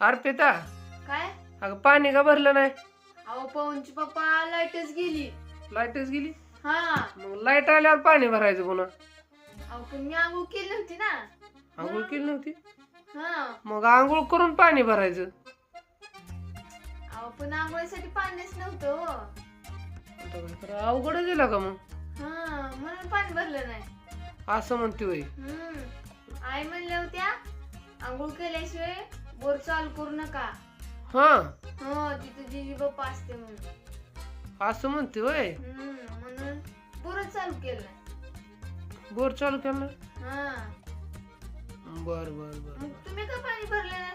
अर्पिता. काय? अगं पाणी का भरलं नाही? अहो पवनची पप्पा लाईटच गेली. लाईटच गेली? हा. मग लाइट आल्यावर पाणी भरायचं पुन्हा. अहो पण मी आंघोळ केली नव्हती ना. आंघोळ केली नव्हती? हा. मग आंघोळ करून पाणी भरायचं. अहो पण आंघोळीसाठी पाणीच नव्हतं हो. आता काय दिला का मग. हा म्हणून पाणी भरलं नाही. असं म्हणते हम्म. आई म्हणल्या होत्या आंघोळ केल्याशिवाय बोर चालू करू नका. हा. हो तिथं जिजी बाप्पा असते म्हणून. असं म्हणते होय? हम्म म्हणून बोरच चालू केलं बोर चालू केलं हा. बर बर बर मग तुम्ही का पाणी भरलं नाही?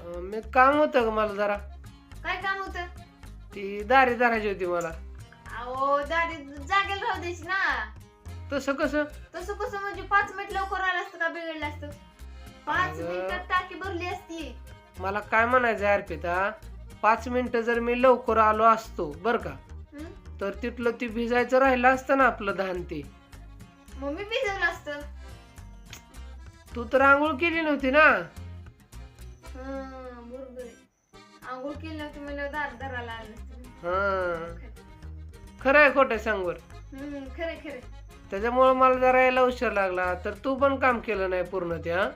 अं, मी काम होतं का मला जरा? काय काम होतं? ती दारी धरायची होती मला. अहो दारी जागेला राहू द्यायची ना. तसं कसं? तसं कसं म्हणजे पाच मिनिट लवकर आलं असतं का बिघडलं असतं? पाच अगं. मिनिटात टाकी भरली असती. मला काय म्हणायचं आहे अर्पिता? पाच मिनिटं जर मी लवकर आलो असतो बर का? तर तिथलं ती भिजायचं राहिलं असतं ना आपलं धान ते. मग मी भिजवलं असतं. तू तर आंघोळ केली नव्हती ना? हं, बरोबर आहे. आंघोळ केली नव्हती म्हणल्यावर दार दाराला आलं असतं हा. खरं आहे खोटं आहे सांग बरं. खरे खरे त्याच्यामुळे मला जरा यायला उशीर लागला. तर तू पण काम केलं नाही पूर्ण ते हा?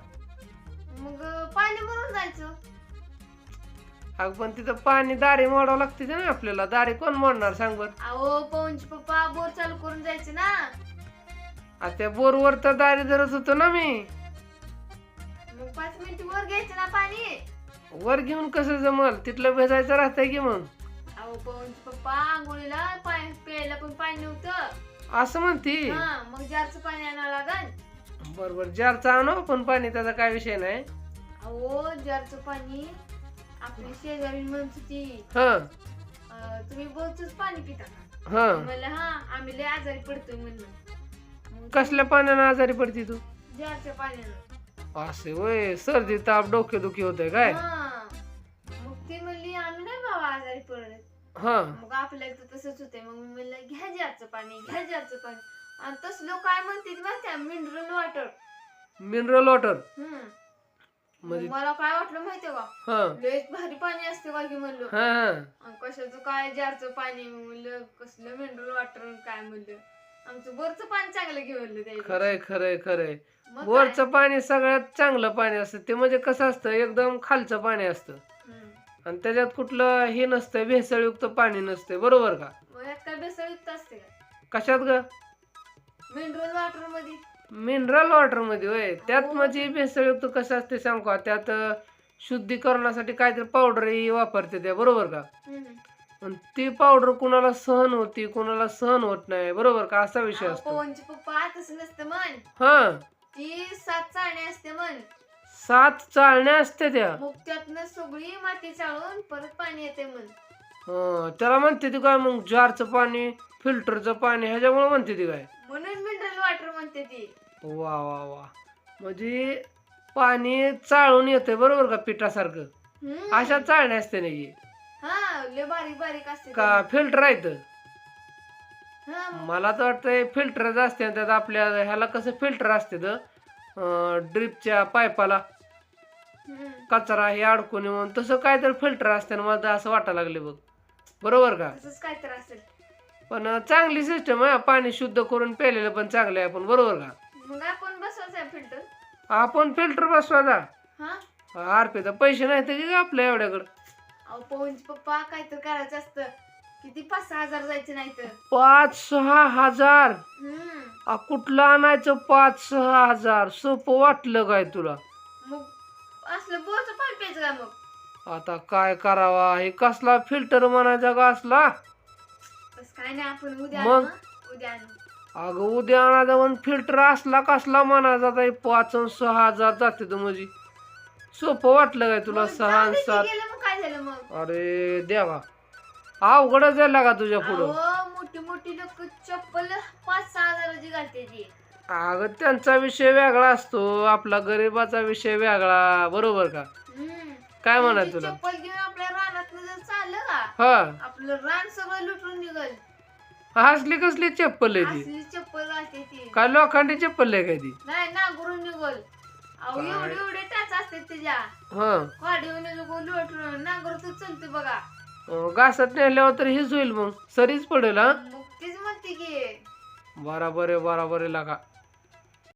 मग पाणी भरून जायचं. अगं पण तिथं पाणी दारी मोडावं लागते ना आपल्याला. दारी कोण मोडणार सांग बर? अहो पवनचे पप्पा बोर चालू करून जायचे ना. आता त्या बोरवर तर दारी धरत होतो ना मी. मग पाच मिनिट वर घ्यायचं ना पाणी. वर घेऊन कसं जमल? तिथलं भेजायचं राहतंय की मग? अहो पवनचे पप्पा आंघोळीला पाय प्यायला पण पाणी नव्हतं. असं म्हणती? हा मग जारचं पाणी आणावं लागल बरोबर. जारचा आणू पण पाणी त्याचा काय विषय नाही. अहो जारचं पाणी आपली शेजारी म्हणत होती. हा. अं, तुम्ही बोरच पाणी पिता का? हा. हा आम्ही लय आजारी पडतोय म्हणलं. कसल्या पाण्यानं आजारी पडती तू? जारच्या पाण्यानं. असे वय सर्दी ताप डोकेदुखी होतंय काय? हा. मग ती म्हणली आम्ही नाही बाबा आजारी पडत. हा. मग आपल्या इथं तसंच होतंय. मग मी म्हणलं घ्या जारचं पाणी घ्या जारचं पाणी. आणि तसलं काय म्हणते माहिती मिनरल वॉटर मिनरल वॉटर हम्म. म्हणजे मला काय वाटलं माहितीये का? हा. लयच भारी पाणी असते का की म्हणलं. हा हा. आणि कशाचं काय जारचं पाणी म्हणलं कसलं मिनरल वॉटर काय म्हणलं. आमचं बोरचं पाणी चांगलं घेऊन द्यायचं खरंय खरंय खरंय. मग काय? बोरचं पाणी सगळ्यात चांगलं पाणी असतं. ते म्हणजे कसं असतं एकदम खालचं पाणी असतं. हम्म. आणि त्याच्यात कुठलं हे नसतं भेसळयुक्त पाणी नसते. बरोबर का? मग यात काय बेसळयुक्त असते का? कशात ग? मिनरल वॉटरमध्ये. मिनरल वॉटरमध्ये होय. त्यात म्हणजे भेसळयुक्त कसं असते सांग का? त्यात अं, शुद्धीकरणासाठी काहीतरी पावडर वापरते त्या बरोबर का? हम्म. आणि ती पावडर कुणाला सहन होती कुणाला सहन होत नाही बरोबर का? असा विषय अहो, असतो. पवनची पप्पा तसं नसतं मन हा. ती सात चाळणे असते मन सात चाळण्या असते त्या. मग त्यातनं सगळी माती चाळून परत पाणी येते मन हं, त्याला म्हणते ती काय मग जारचं पाणी फिल्टरचं पाणी ह्याच्यामुळे म्हणते ती काय? म्हणून मिनरल वॉटर म्हणते ती. वा वा वा. म्हणजे पाणी चाळून येते बरोबर का पिठासारखं? हम्म. अशा चाळण्या असते नाही हा. लय बारीक बारीक असते का फिल्टर आहेत. हा. मग. मला तर वाटतंय फिल्टरच असते त्यात आपल्या ह्याला कसं फिल्टर असते तर ड्रिपच्या पाईपाला हम्म. कचरा हे अडकून येऊन तसं काय तर फिल्टर असते ना मला तर असं वाटायला लागले बघ. बरोबर का? तसंच काय तर असेल. पण चांगली सिस्टम आहे. पाणी शुद्ध करून प्यायलेलं पण चांगलं आहे आपण बरोबर का? मग आपण बसवायचं फिल्टर आपण फिल्टर बसवायचा हा? आरपे तर पैसे नाही तर का आपल्या एवढ्याकडं. अहो पवनचे पप्पा करायचं असतं. किती पाच सहा हजार जायचे नाही तर पाच सहा हजार? हम्म. आ, कुठलं आणायचं पाच सहा हजार? सोपं वाटलं काय तुला? मग असलं बोरचं पाणी प्यायचं का मग? आता काय करावा? हे कसला फिल्टर म्हणायचा का असला? काय नाही आपण उद्या मग? हं? उद्या आणू अगं उद्या आणायचा पण फिल्टर असला कसला म्हणायचा आता हे पाच सहा हजार जाते तर म्हणजे. सोपं वाटलं काय तुला मग सहा जाऊ की सात? गेलं मग काय झालं मग? अरे देवा. अवघडच झाला का तुझ्या पुढं? अहो मोठी मोठी लोक चप्पल पाच सहा हजाराची घालते ती. अगं त्यांचा विषय वेगळा असतो आपला गरिबाचा विषय वेगळा बरोबर का? हम्म. काय म्हणाय त्यांची तुला? चप्पल घेऊन आपल्या रानात जर चाललं का हा. आपलं रान सगळं लुटून निघल. हसली कसली चप्पल आहे ती? असली चप्पल ती. काय लोखंडी चप्पल आहे काय ती? नाही निघल अहो काय? एवढे एवढे टाच असते हा. ट्रॅक्टर नांगरतच चलते बघा. घासात नेल्यावर तर हेच होईल मग. सरीच पडेल हा? मग तीच म्हणते की. बराबर आहे बराबर आहे लागा.